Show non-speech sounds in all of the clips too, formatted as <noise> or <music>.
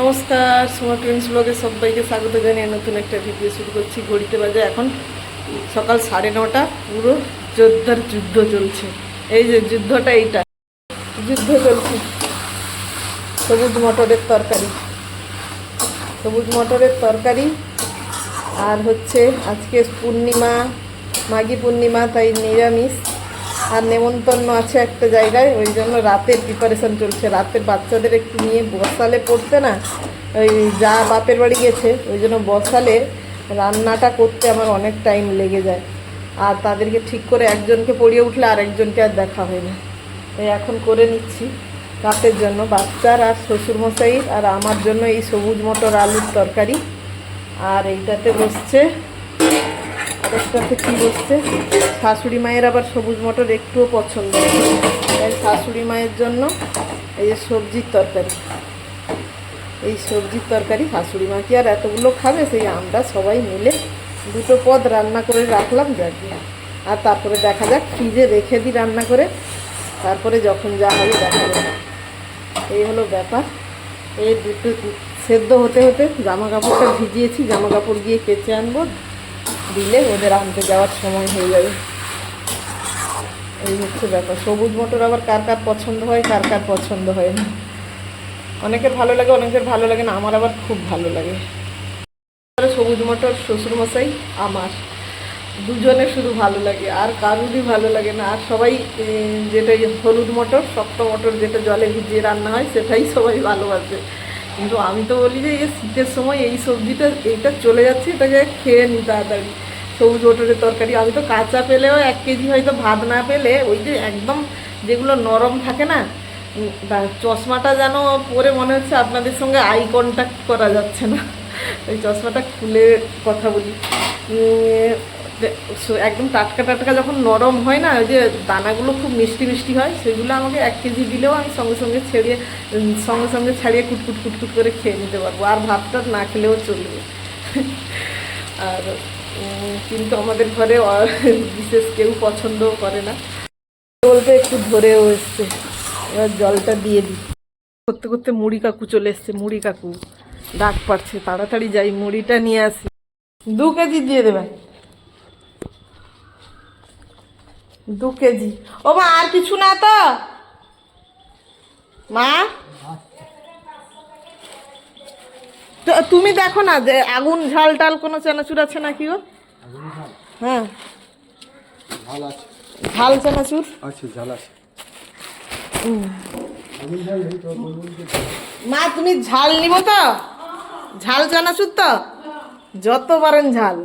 নমস্কার, সুমা প্রিন্স ব্লগে সবাইকে স্বাগত জানিয়ে নতুন একটা ভিডিও শুরু করছি ঘড়িতে বাজে এখন সকাল সাড়ে নটা, পুরো যোদ্ধার যুদ্ধ চলছে। এই যে যুদ্ধটা এইটা। যুদ্ধ চলছে। সবুজ মটরের তরকারি। সবুজ মটরের তরকারি। আর হচ্ছে আজকে পূর্ণিমা, মাঘী পূর্ণিমা, তাই নিরামিষ। আর নেমন্তন্ন আছে একটা জায়গায়, ওই জন্য রাতের প্রিপারেশন চলছে। রাতের বাচ্চাদের একটু নিয়ে বসালে পড়তে না, ওই যা বাপের বাড়ি গেছে, ওই জন্য বসালে রান্নাটা করতে আমার অনেক টাইম লেগে যায়। আর তাদেরকে ঠিক করে একজনকে পড়িয়ে উঠলে আর একজনকে আর দেখা হয় না। তাই এখন করে নিচ্ছি রাতের জন্য। বাচ্চার আর শ্বশুরমশাইয়ের আর আমার জন্য এই সবুজ মটর আলুর তরকারি। আর এইটাতে বসছে আরেকটাতে কী বসছে? শাশুড়ি মায়ের আবার সবুজ মটর একটুও পছন্দ। তাই শাশুড়ি মায়ের জন্য এই যে সবজির তরকারি। এই সবজির তরকারি শাশুড়ি মা কি আর এতগুলো খাবে? সেই আমরা সবাই মিলে দুটো পদ রান্না করে রাখলাম, যাকে। আর তারপরে দেখা যাক, ফ্রিজে রেখে দিই রান্না করে। তারপরে যখন যা হবে দেখা যাবে। এই হলো ব্যাপার। এই দুটো সেদ্ধ হতে হতে জামা কাপড়টা ভিজিয়েছি জামা কাপড় গিয়ে কেচে আনব। দিলে ওদের আনতে যাওয়ার সময় হয়ে যাবে। এই হচ্ছে ব্যাপার। সবুজ মটর আবার কার কার পছন্দ হয়, কার কার পছন্দ হয় না। অনেকের ভালো লাগে, অনেকের ভালো লাগে না। আমার আবার খুব ভালো লাগে। সবুজ মটর শ্বশুরমশাই আমার। দুজনে শুধু ভালো লাগে, আর কারুরই ভালো লাগে না। আর সবাই যেটা হলুদ মটর, শক্ত মটর যেটা জলে ভিজিয়ে রান্না হয়, সেটাই সবাই ভালোবাসে। কিন্তু আমি তো বলি যে শীতের সময় এই সবজিটা, এইটা চলে যাচ্ছে এটাকে খেয়ে নি তাড়াতাড়ি। সবুজ মটরের তরকারি, আমি তো কাঁচা পেলেও এক কেজি হয়তো ভাত না পেলে ওই যে একদম যেগুলো নরম থাকে না চশমাটা যেন পরে মনে হচ্ছে আপনাদের সঙ্গে আই কন্ট্যাক্ট করা যাচ্ছে না। ওই চশমাটা খুলে কথা বলি। একদম টাটকা টাটকা যখন নরম হয় না, ওই যে দানাগুলো খুব মিষ্টি মিষ্টি হয়, সেগুলো আমাকে এক কেজি দিলেও আমি সঙ্গে সঙ্গে ছেড়িয়ে সঙ্গে সঙ্গে ছাড়িয়ে কুটকুট কুটকুট করে খেয়ে নিতে পারব। আর ভাতটা না খেলেও চলবে। আর কিন্তু আমাদের ঘরে বিশেষ কেউ পছন্দও করে না। বলতে একটু ধরেও এসছে। এবার জলটা দিয়ে দিই। করতে করতে মুড়ি কাকু চলে এসছে, মুড়ি কাকু। ডাক পাচ্ছে তাড়াতাড়ি যাই, মুড়িটা নিয়ে আসি। দু কেজি দিয়ে দেবেন দু কেজি। ও মা আর কিছু না তো? মা? তুমি দেখো না যে আগুন ঝাল টাল কোনো চানাচুর আছে নাকি ও হ্যাঁ। ঝাল চানাচুর? আছে ঝাল আছে। মা তুমি ঝাল নিব তো? ঝাল চানাচুর তো? যত পারেন ঝাল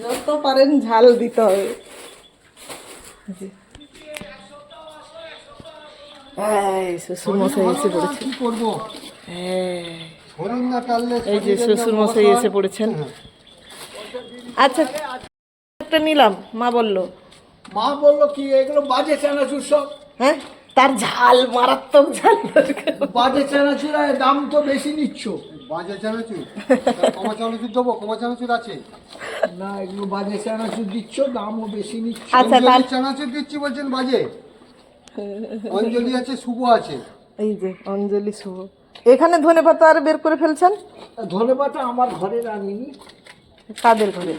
যত পারেন ঝাল দিতে হবে। শ্বশুর মশাই এসে পড়েছে। কি করব হ্যাঁ হরিণ না টানলে এই যে শ্বশুর মশাই এসে পড়েছেন। আচ্ছা একটা নিলাম মা বলল। মা বলল কি এগুলো বাজে চানাচুর সব। হ্যাঁ তার ঝাল মারাত্মক ঝাল। বাজে চানাচুর দাম তো বেশি নিচ্ছ। বাজে চানাচুর? <laughs> কমা চানাচুর দেবো? কমা চানাচুর আছে? না এগুলো বাজে চানাচুর দিচ্ছ দামও বেশি নিচ্ছ। আচ্ছা, চানাচুর দিচ্ছি বলছেন বাজে। অঞ্জলি আছে শুভ আছে। এই যে অঞ্জলি শুভ। এখানে ধনে পাতা আর বের করে ফেলছেন? ধনে পাতা আমার ঘরে আনিনি কাদের ঘরে?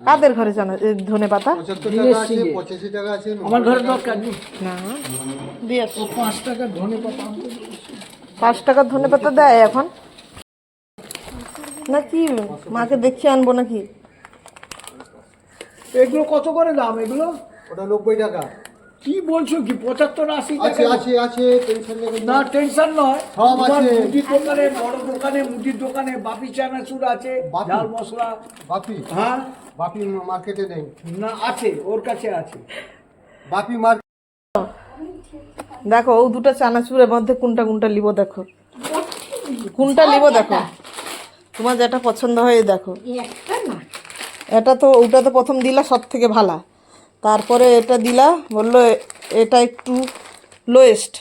কাদের ঘরে জানা ধনে পাতা? পঁচাত্তর টাকা আছে পঁচাশি টাকা আছে আমার ঘরে দরকার নেই। না দিয়ে পাঁচ টাকার ধনে পাতা পাঁচ টাকার ধনে পাতা দেয় এখন। নাকি? মাকে দেখিয়ে আনব নাকি? এগুলো কত করে দাম এগুলো? ওটা নব্বই টাকা। কি বলছো কি পঁচাত্তর আশি আছে টাকা আছে আছে টেনশন না। টেনশন নয়। সব আছে। মুদির দোকানে বড় দোকানে মুদির দোকানে বাপি চানাচুর আছে বাপি? ঝাল মশলা। বাপি? হ্যাঁ? বাপি মার্কেটে নেই। না আছে ওর কাছে আছে। বাপি মার্কেট দেখো ও দুটো চানাচুরের মধ্যে কোনটা কোনটা লিবো দেখো। কোনটা লিবো দেখো। তোমার যেটা পছন্দ হয় দেখো। এটা তো ওটা তো প্রথম দিলা সব থেকে ভালা। তারপরে এটা দিলা বলল এটা একটু লোয়েস্ট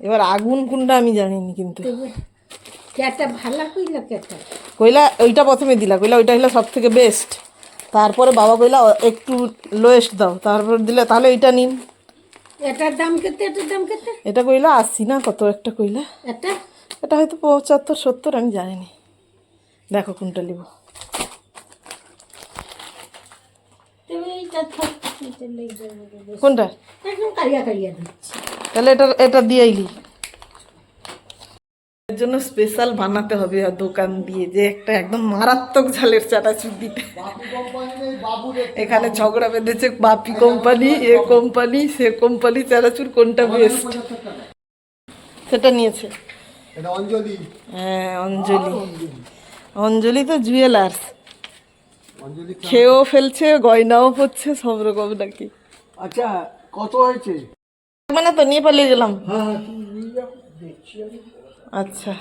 এবার আগুন কোনটা আমি জানিনি কিন্তু। কইল ওইটা প্রথমে দিলা। কইলা ওইটা হলো সব থেকে বেস্ট তারপরে বাবা কইলা একটু লোয়েস্ট দাও। তারপর দিলে তাহলে এইটা নিন। এটার দাম কেতে এটার দাম কেতে? এটা কইলা আশি না কত একটা কইলা। এটা এটা হয়তো পঁচাত্তর সত্তর আমি জানিনি। দেখো কোনটা নিব। কোনটা? তাহলে এটা এটা দিয়েইলি এর জন্য স্পেশাল বানাতে হবে দোকান দিয়ে যে একটা একদম মারাত্মক ঝালের চানাচুর দিতে। এখানে ঝগড়া বেঁধেছে বাপি কোম্পানি এ কোম্পানি সে কোম্পানি চানাচুর কোনটা বেস্ট? সেটা নিয়েছে। অঞ্জলি। হ্যাঁ অঞ্জলি। অঞ্জলি তো জুয়েলার্স। খেয়েও ফেলছে গয়নাও পড়ছে সব রকম নাকি। আচ্ছা কত হয়েছে? মানে তো নিয়ে পালিয়ে গেলাম। হ্যাঁ আমি। আচ্ছা।